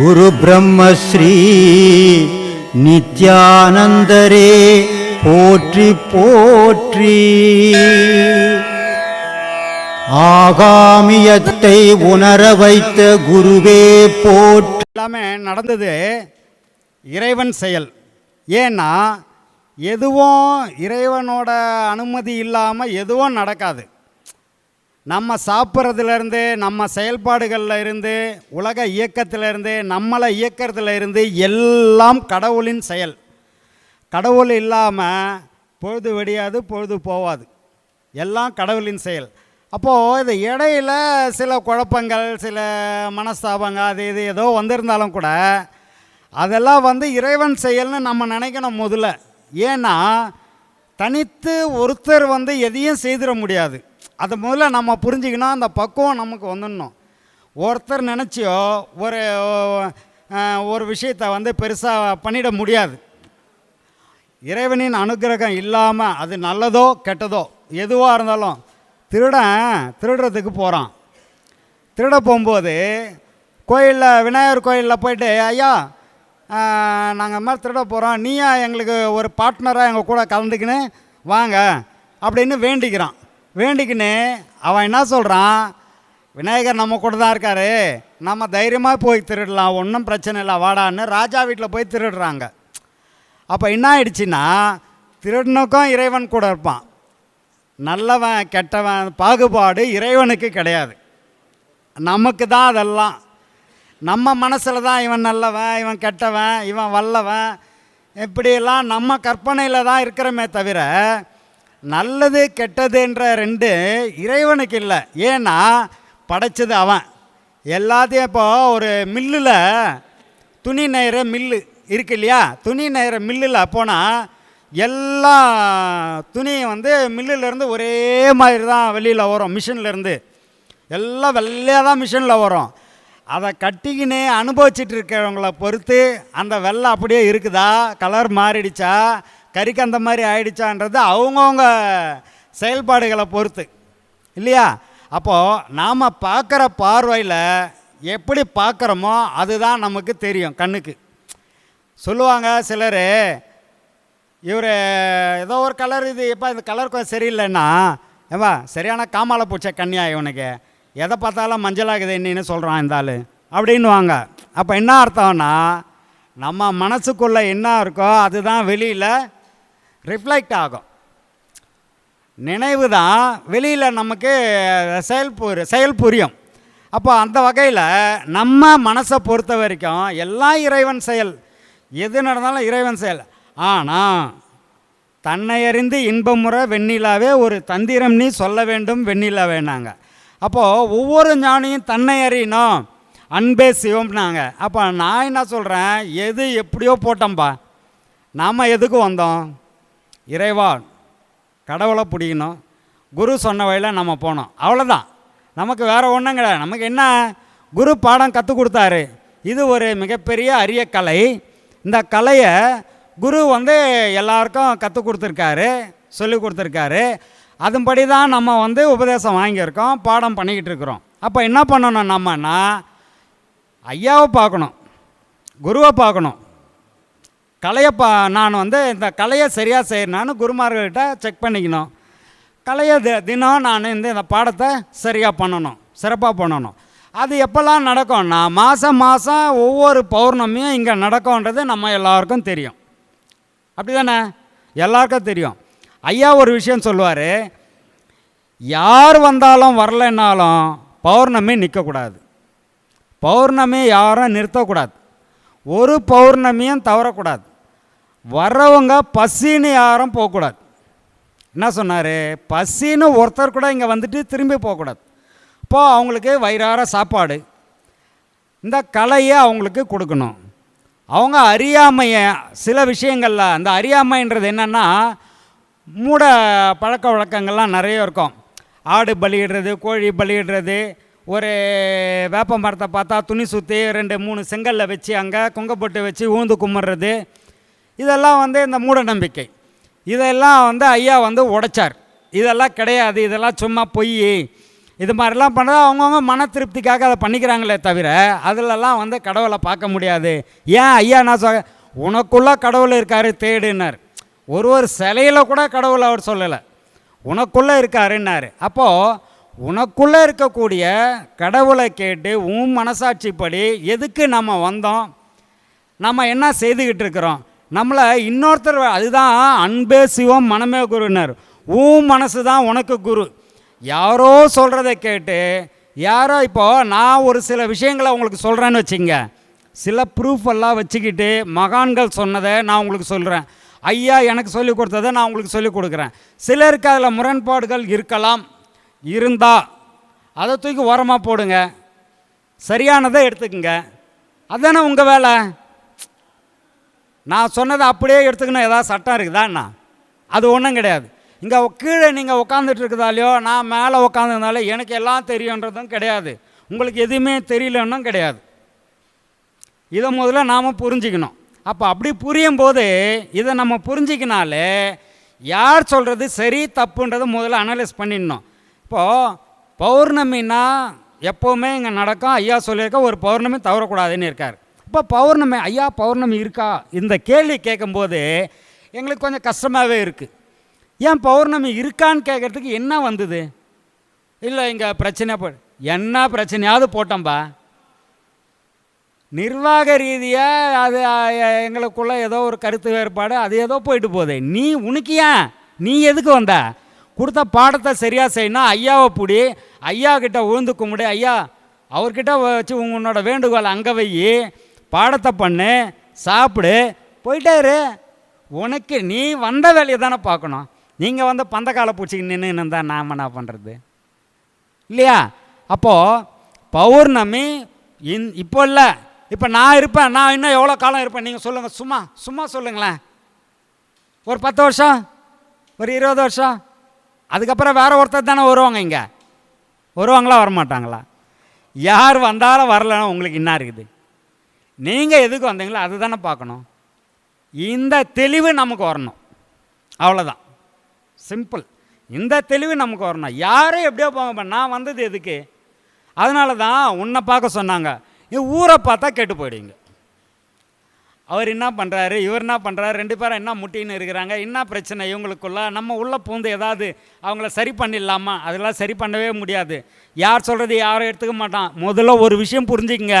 குரு பிரம்மஸ்ரீ நித்யானந்தரே போற்றி போற்றி. ஆகாமியத்தை உணர வைத்த குருவே போற்றி. எல்லாமே நடந்தது இறைவன் செயல். ஏன்னா எதுவும் இறைவனோட அனுமதி இல்லாமல் எதுவும் நடக்காது. நம்ம சாப்பிட்றதுலேருந்து நம்ம செயல்பாடுகளில் இருந்து உலக இயக்கத்திலேருந்து நம்மளை இயக்கிறதுல இருந்து எல்லாம் கடவுளின் செயல். கடவுள் இல்லாமல் பொழுது வெடியாது பொழுது போவாது. எல்லாம் கடவுளின் செயல். அப்போது இது இடையில சில குழப்பங்கள் சில மனஸ்தாபங்கள் அது இது ஏதோ வந்திருந்தாலும் கூட அதெல்லாம் வந்து இறைவன் செயல்னு நம்ம நினைக்கணும் முதல்ல. ஏன்னா தனித்து ஒருத்தர் வந்து எதையும் செய்திட முடியாது. அதை முதல்ல நம்ம புரிஞ்சுக்கணும் அந்த பக்குவம் நமக்கு வந்துடணும். ஒருத்தர் நினச்சியோ ஒரு ஒரு விஷயத்தை வந்து பெருசாக பண்ணிட முடியாது. இறைவனின் அனுக்கிரகம் இல்லாமல் அது நல்லதோ கெட்டதோ எதுவாக இருந்தாலும் திருடன் திருடுறதுக்கு போகிறான் திருட போகும்போது கோயிலில் விநாயகர் கோயிலில் போயிட்டு ஐயா நாங்கள் மாதிரி திருட போகிறோம் நீயா எங்களுக்கு ஒரு பார்ட்னராக எங்கள் கூட கலந்துக்கின்னு வாங்க அப்படின்னு வேண்டிக்கிறான். வேண்டிக்கின்னு அவன் என்ன சொல்கிறான் விநாயகர் நம்ம கூட தான் இருக்காரு. நம்ம தைரியமாக போய் திருடலாம். ஒன்றும் பிரச்சனை இல்லை. வாடான்னு ராஜா வீட்டில் போய் திருடுறாங்க. அப்போ என்ன ஆயிடுச்சுன்னா திருடனுக்கும் இறைவன் கூட இருப்பான். நல்லவன் கெட்டவன் பாகுபாடு இறைவனுக்கு கிடையாது. நமக்கு தான் அதெல்லாம். நம்ம மனசில் தான் இவன் நல்லவன் இவன் கெட்டவன் இவன் வல்லவன். இப்படியெல்லாம் நம்ம கற்பனையில் தான் இருக்கிறோமே தவிர நல்லது கெட்டதுன்ற ரெண்டு இறைவனுக்கு இல்லை. ஏன்னா படைச்சது அவன். எல்லாத்தையும் இப்போ ஒரு மில்லில் துணி நெய்கிற மில்லு இருக்கு இல்லையா? துணி நெய்கிற மில்லில் போனால் எல்லா துணியும் வந்து மில்லுலேருந்து ஒரே மாதிரி தான் வெளியில் வரும் மிஷின்லேருந்து எல்லாம் வெள்ளையாக தான் மிஷினில் வரும். அதை கட்டிக்கினே அனுபவிச்சுட்டு இருக்கிறவங்கள பொறுத்து அந்த வெள்ளை அப்படியே இருக்குதா? கலர் மாறிடுச்சா? கறிக்கு அந்த மாதிரி ஆயிடுச்சான்றது அவங்கவுங்க செயல்பாடுகளை பொறுத்து. இல்லையா? அப்போது நாம் பார்க்குற பார்வையில் எப்படி பார்க்குறோமோ அதுதான் நமக்கு தெரியும் கண்ணுக்கு. சொல்லுவாங்க சிலர் இவர் ஏதோ ஒரு கலர் இது எப்போ இந்த கலர் கொஞ்சம் சரியில்லைன்னா ஏவா சரியான காமால பூச்ச கன்னியா இவனுக்கு எதை பார்த்தாலும் மஞ்சளாகுது என்னன்னு சொல்கிறான் இந்த ஆள். அப்படின்னுவாங்க. அப்போ என்ன அர்த்தம்னா நம்ம மனசுக்குள்ளே என்ன இருக்கோ அதுதான் வெளியில் ரிஃப்ளெக்ட் ஆகும். நினைவு தான் வெளியில் நமக்கு செயல் புரி செயல் புரியும். அப்போ அந்த வகையில் நம்ம மனசை பொறுத்த வரைக்கும் எல்லாம் இறைவன் செயல். எது நடந்தாலும் இறைவன் செயல். ஆனால் தன்னை அறிந்து இன்பமுறை வெண்ணிலாவே ஒரு தந்திரம் நீ சொல்ல வேண்டும் வெண்ணிலா வேணாங்க அப்போது ஒவ்வொரு ஞானியும் தன்னை அறியணும். அன்பே சிவம்னாங்க. அப்போ நான் என்ன சொல்கிறேன் எது எப்படியோ போட்டோம்பா. நாம் எதுக்கு வந்தோம்? இறைவா கடவுளை பிடிக்கணும். குரு சொன்ன வழியில் நம்ம போனோம் அவ்வளோதான் நமக்கு வேறு ஒன்றும் கிடையாது. நமக்கு என்ன? குரு பாடம் கற்றுக் கொடுத்தாரு. இது ஒரு மிகப்பெரிய அரிய கலை. இந்த கலையை குரு வந்து எல்லாருக்கும் கற்றுக் கொடுத்துருக்காரு சொல்லி கொடுத்துருக்காரு. அதன்படி தான் நம்ம வந்து உபதேசம் வாங்கியிருக்கோம் பாடம் பண்ணிக்கிட்டு இருக்கிறோம். அப்போ என்ன பண்ணணும் நம்மன்னா ஐயாவை பார்க்கணும் குருவை பார்க்கணும். கலையை பா நான் வந்து இந்த கலையை சரியாக செய்யணும்னு குருமார்கிட்ட செக் பண்ணிக்கணும். கலையை தி தினம் நான் இந்த இந்த பாடத்தை சரியாக பண்ணணும் சிறப்பாக பண்ணணும். அது எப்போல்லாம் நடக்கும்னா மாதம் மாதம் ஒவ்வொரு பௌர்ணமியும் இங்கே நடக்கும்ன்றது நம்ம எல்லாருக்கும் தெரியும். அப்படி தானே எல்லாருக்கும் தெரியும். ஐயா ஒரு விஷயம் சொல்லுவார். யார் வந்தாலும் வரலைன்னாலும் பௌர்ணமி நிற்கக்கூடாது. பௌர்ணமி யாரும் நிறுத்தக்கூடாது. ஒரு பௌர்ணமியும் தவறக்கூடாது. வர்றவங்க பசின்னு யாரும் போகக்கூடாது. என்ன சொன்னார்? பசின்னு ஒருத்தர் கூட இங்கே வந்துட்டு திரும்பி போகக்கூடாது. இப்போது அவங்களுக்கு வயிறார சாப்பாடு. இந்த கலையை அவங்களுக்கு கொடுக்கணும். அவங்க அறியாமையை சில விஷயங்களில் அந்த அறியாமைன்றது என்னென்னா மூட பழக்க வழக்கங்கள்லாம் நிறைய இருக்கும். ஆடு பலியிடுறது கோழி பலியிடுறது ஒரு வேப்ப மரத்தை பார்த்தா துணி சுற்றி ரெண்டு மூணு செங்கல்ல வச்சு அங்கே குங்கப்பட்டு வச்சு ஊந்து கும்பிட்றது இதெல்லாம் வந்து இந்த மூட நம்பிக்கை இதெல்லாம் வந்து ஐயா வந்து உடைச்சார். இதெல்லாம் கிடையாது. இதெல்லாம் சும்மா பொய். இது மாதிரிலாம் பண்ணுறது அவங்கவுங்க மன திருப்திக்காக அதை பண்ணிக்கிறாங்களே தவிர அதிலெல்லாம் வந்து கடவுளை பார்க்க முடியாது. ஏன் ஐயா நான் சொ உனக்குள்ளே கடவுள் இருக்கார் தேடுனார். ஒரு ஒரு சிலையில் கூட கடவுள் அவர் சொல்லலை. உனக்குள்ளே இருக்காருன்னாரு. அப்போது உனக்குள்ளே இருக்கக்கூடிய கடவுளை கேட்டு உன் மனசாட்சிப்படி எதுக்கு நம்ம வந்தோம்? நம்ம என்ன செய்துக்கிட்டு இருக்கிறோம்? நம்மளை இன்னொருத்தர் அதுதான் அன்பே சிவம் மனமே குருனர் உன் மனசு தான் உனக்கு குரு. யாரோ சொல்கிறத கேட்டு யாரோ இப்போ நான் ஒரு சில விஷயங்களை உங்களுக்கு சொல்கிறேன்னு வச்சுங்க. சில ப்ரூஃப் எல்லாம் வச்சுக்கிட்டு மகான்கள் சொன்னதை நான் உங்களுக்கு சொல்கிறேன் ஐயா எனக்கு சொல்லிக் கொடுத்ததை நான் உங்களுக்கு சொல்லிக் கொடுக்குறேன். சிலருக்கு அதில் முரண்பாடுகள் இருக்கலாம். இருந்தால் அதை தூக்கி ஓரமாக போடுங்க. சரியானதை எடுத்துக்கங்க. அதுதானே உங்கள் வேலை? நான் சொன்னதை அப்படியே எடுத்துக்கணும். ஏதாவது சட்டம் இருக்குதாண்ணா அது ஒன்றும் கிடையாது. இங்கே கீழே நீங்கள் உட்காந்துட்டு இருக்கிறதாலையோ நான் மேலே உட்காந்துருந்தாலே எனக்கு எல்லாம் தெரியுன்றதும் கிடையாது. உங்களுக்கு எதுவுமே தெரியலன்னும் கிடையாது. இதை முதல்ல நாம் புரிஞ்சிக்கணும். அப்போ அப்படி புரியும் போது இதை நம்ம புரிஞ்சிக்கினாலே யார் சொல்கிறது சரி தப்புன்றதை முதல்ல அனலைஸ் பண்ணிடணும். இப்போது பௌர்ணமின்னா எப்போவுமே இங்கே நடக்கும். ஐயா சொல்லியிருக்க ஒரு பௌர்ணமி தவறக்கூடாதுன்னு இருக்கார். இப்போ பௌர்ணமி ஐயா பௌர்ணமி இருக்கா? இந்த கேள்வி கேட்கும்போது எங்களுக்கு கொஞ்சம் கஷ்டமாகவே இருக்குது ஏன் பௌர்ணமி இருக்கான்னு கேட்குறதுக்கு என்ன வந்தது? இல்லை இங்கே பிரச்சனை போ என்ன பிரச்சனையாவது போட்டோம்பா. நிர்வாக ரீதியாக அது எங்களுக்குள்ளே எங்களுக்குள்ள ஏதோ ஒரு கருத்து வேறுபாடு அது ஏதோ போயிட்டு போகுது. நீ உனக்கு ஏன்? நீ எதுக்கு வந்த? கொடுத்த பாடத்தை சரியாக செய்யணும் ஐயாவை பிடி ஐயா கிட்ட உழுந்து கும்பிடு ஐயா அவர்கிட்ட வச்சு உன்னோட வேண்டுகோள் அங்கே வை பாடத்தை பண்ணு சாப்பிடு போயிட்டே இரு. உனக்கு நீ வந்த வேலையை தானே பார்க்கணும். நீங்கள் வந்து பந்தக்கால பூச்சிக்கு நின்று இருந்தால் நாம் என்ன பண்ணுறது இல்லையா? அப்போது பௌர்ணமி இன் இப்போ இல்லை. இப்போ நான் இருப்பேன் நான் இன்னும் எவ்வளோ காலம் இருப்பேன் நீங்கள் சொல்லுங்கள் சும்மா சும்மா சொல்லுங்களேன். ஒரு பத்து வருஷம் ஒரு இருபது வருஷம். அதுக்கப்புறம் வேறு ஒருத்தர் தானே வருவாங்க இங்கே. வருவாங்களா வரமாட்டாங்களா? யார் வந்தாலும் வரலன்னா உங்களுக்கு என்ன இருக்குது? நீங்கள் எதுக்கு வந்தீங்களோ அதுதானே பார்க்கணும். இந்த தெளிவு நமக்கு வரணும். அவ்வளோதான் சிம்பிள் இந்த தெளிவு நமக்கு வரணும். யாரும் எப்படியோ போங்க நான் வந்தது எதுக்கு? அதனால தான் உன்னை பார்க்க சொன்னாங்க. நீ ஊரை பார்த்தா கெட்டு போயிடுவீங்க. அவர் என்ன பண்ணுறாரு இவர் என்ன பண்ணுறாரு ரெண்டு பேரும் என்ன முட்டின்னு இருக்கிறாங்க? என்ன பிரச்சனை இவங்களுக்குள்ள? நம்ம உள்ளே பூந்து ஏதாவது அவங்கள சரி பண்ணிடலாமா? அதெல்லாம் சரி பண்ணவே முடியாது. யார் சொல்கிறது யாரும் எடுத்துக்க மாட்டான். முதல்ல ஒரு விஷயம் புரிஞ்சுக்கங்க.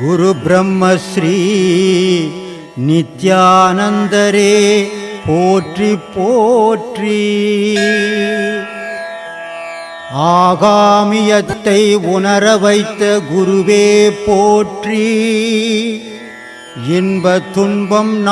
குரு பிரம்மஸ்ரீ நித்யானந்தரே போற்றி போற்றி. ஆகாமியத்தை உணர வைத்த குருவே போற்றி. இன்ப துன்பம்